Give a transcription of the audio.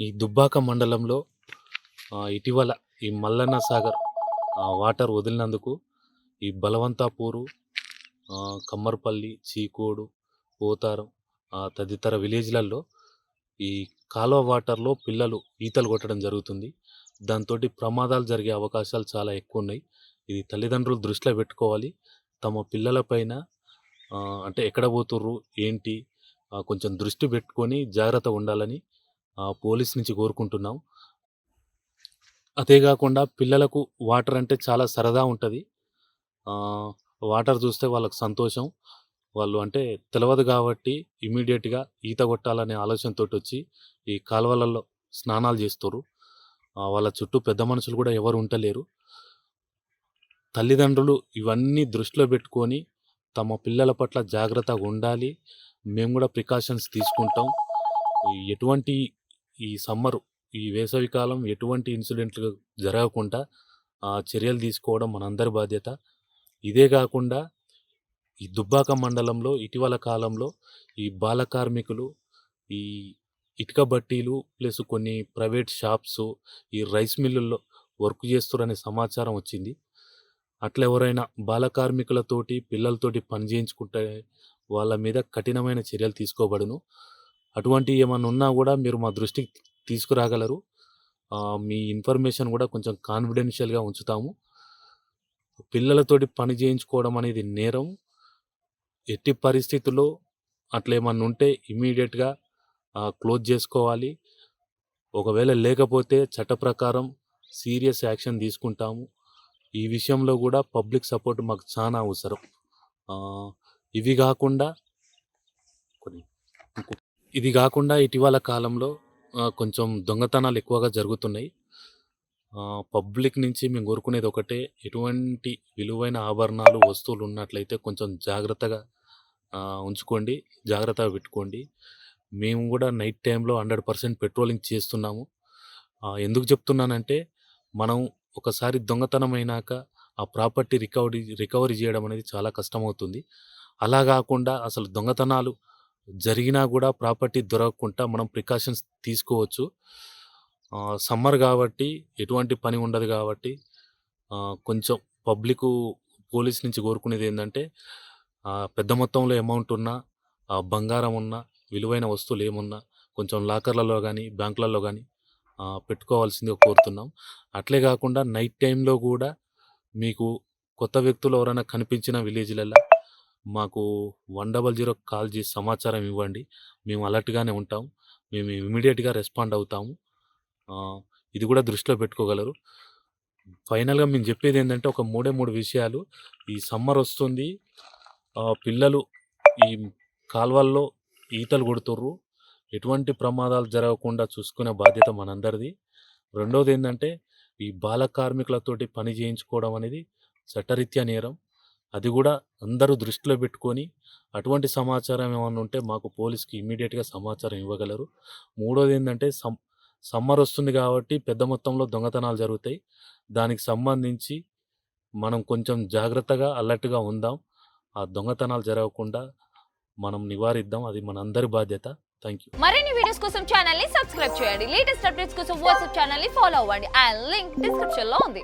ఈ దుబ్బాక మండలంలో ఇటీవల ఈ మల్లన్న సాగర్ వాటర్ వదిలినందుకు ఈ బలవంతాపూరు కమ్మర్పల్లి చీకోడు పోతారం తదితర విలేజ్లలో ఈ కాలువ వాటర్లో పిల్లలు ఈతలు కొట్టడం జరుగుతుంది. దాంతో ప్రమాదాలు జరిగే అవకాశాలు చాలా ఎక్కువ ఉన్నాయి ఇది తల్లిదండ్రులు దృష్టిలో పెట్టుకోవాలి. తమ పిల్లలపైన అంటే ఎక్కడ పోతుర్రు ఏంటి కొంచెం దృష్టి పెట్టుకొని జాగ్రత్త ఉండాలని పోలీస్ నుంచి కోరుకుంటున్నాం. అదే కాకుండా పిల్లలకు వాటర్ అంటే చాలా సరదా ఉంటుంది. వాటర్ చూస్తే వాళ్ళకు సంతోషం. వాళ్ళు అంటే తెలియదు కాబట్టి ఇమీడియట్గా ఈత కొట్టాలనే ఆలోచనతో వచ్చి ఈ కాలువలలో స్నానాలు చేస్తారు వాళ్ళ చుట్టూ పెద్ద మనుషులు కూడా ఎవరు ఉండలేరు. తల్లిదండ్రులు ఇవన్నీ దృష్టిలో పెట్టుకొని తమ పిల్లల పట్ల జాగ్రత్తగా ఉండాలి. మేము కూడా ప్రికాషన్స్ తీసుకుంటాం. ఈ ఎటువంటి ఈ సమ్మర్ ఈ వేసవి కాలం ఎటువంటి ఇన్సిడెంట్లు జరగకుండా ఆ చర్యలు తీసుకోవడం మనందరి బాధ్యత. ఇదే కాకుండా ఈ దుబ్బాక మండలంలో ఇటీవల కాలంలో ఈ బాల కార్మికులు ఈ ఇటుక బట్టీలు ప్లస్ కొన్ని ప్రైవేట్ షాప్స్ ఈ రైస్ మిల్లుల్లో వర్క్ చేస్తారనే సమాచారం వచ్చింది. అట్లా ఎవరైనా బాల కార్మికులతోటి పిల్లలతోటి పని చేయించుకుంటే వాళ్ళ మీద కఠినమైన చర్యలు తీసుకోబడును. అటువంటి ఏమన్నా ఉన్నా కూడా మీరు మా దృష్టికి తీసుకురాగలరు. మీ ఇన్ఫర్మేషన్ కూడా కొంచెం కాన్ఫిడెన్షియల్గా ఉంచుతాము. పిల్లలతోటి పని చేయించుకోవడం అనేది నేరం. ఎట్టి పరిస్థితుల్లో అట్లా ఏమన్నా ఉంటే ఇమీడియట్గా క్లోజ్ చేసుకోవాలి. ఒకవేళ లేకపోతే చట్ట ప్రకారం సీరియస్ యాక్షన్ తీసుకుంటాము. ఈ విషయంలో కూడా పబ్లిక్ సపోర్ట్ మాకు చాలా అవసరం. ఇవి కాకుండా కొన్ని ఇది కాకుండా ఇటీవల కాలంలో కొంచెం దొంగతనాలు ఎక్కువగా జరుగుతున్నాయి. పబ్లిక్ నుంచి మేము కోరుకునేది ఒకటే ఎటువంటి విలువైన ఆభరణాలు వస్తువులు ఉన్నట్లయితే కొంచెం జాగ్రత్తగా ఉంచుకోండి జాగ్రత్తగా పెట్టుకోండి. మేము కూడా నైట్ టైంలో హండ్రెడ్ పర్సెంట్ పెట్రోలింగ్ చేస్తున్నాము. ఎందుకు చెప్తున్నానంటే మనం ఒకసారి దొంగతనం అయినాక ఆ ప్రాపర్టీ రికవరీ రికవరీ చేయడం అనేది చాలా కష్టమవుతుంది. అలా కాకుండా అసలు దొంగతనాలు జరిగినా కూడా ప్రాపర్టీ దొరకకుండా మనం ప్రికాషన్స్ తీసుకోవచ్చు. సమ్మర్ కాబట్టి ఎటువంటి పని ఉండదు కాబట్టి కొంచెం పబ్లిక్ పోలీస్ నుంచి కోరుకునేది ఏంటంటే పెద్ద మొత్తంలో అమౌంట్ ఉన్నా బంగారం ఉన్నా విలువైన వస్తువులు ఏమున్నా కొంచెం లాకర్లలో కానీ బ్యాంకులలో కానీ పెట్టుకోవాల్సిందిగా కోరుతున్నాం. అట్లే కాకుండా నైట్ టైంలో కూడా మీకు కొత్త వ్యక్తులు ఎవరైనా కనిపించిన విలేజ్లలో మాకు వన్ డబల్ జీరో కాల్ చేసి సమాచారం ఇవ్వండి. మేము అలర్ట్గానే ఉంటాం. మేము ఇమీడియట్గా రెస్పాండ్ అవుతాము. ఇది కూడా దృష్టిలో పెట్టుకోగలరు. ఫైనల్గా మేము చెప్పేది ఏంటంటే ఒక మూడే మూడు విషయాలు. ఈ సమ్మర్ వస్తుంది. పిల్లలు ఈ కాల్వల్లో ఈతలు కొడుతుర్రు. ఎటువంటి ప్రమాదాలు జరగకుండా చూసుకునే బాధ్యత మనందరిది. రెండోది ఏంటంటే ఈ బాల కార్మికులతోటి పని చేయించుకోవడం అనేది చట్టరీత్యా నేరం. అది కూడా అందరూ దృష్టిలో పెట్టుకొని అటువంటి సమాచారం ఏమైనా ఉంటే మాకు పోలీస్కి ఇమీడియట్గా సమాచారం ఇవ్వగలరు. మూడోది ఏంటంటే సమ్ సమ్మర్ వస్తుంది కాబట్టి పెద్ద మొత్తంలో దొంగతనాలు జరుగుతాయి. దానికి సంబంధించి మనం కొంచెం జాగ్రత్తగా అలర్ట్గా ఉందాం. ఆ దొంగతనాలు జరగకుండా మనం నివారిద్దాం. అది మనందరి బాధ్యత. Thank you. మరిన్ని వీడియోస్ కోసం ఛానల్ని సబ్స్క్రైబ్ చేయండి. లేటెస్ట్ అప్డేట్స్ కోసం వాట్సాప్ ఛానల్ని ఫాలో అవ్వండి. ఆ లింక్ డిస్క్రిప్షన్లో ఉంది.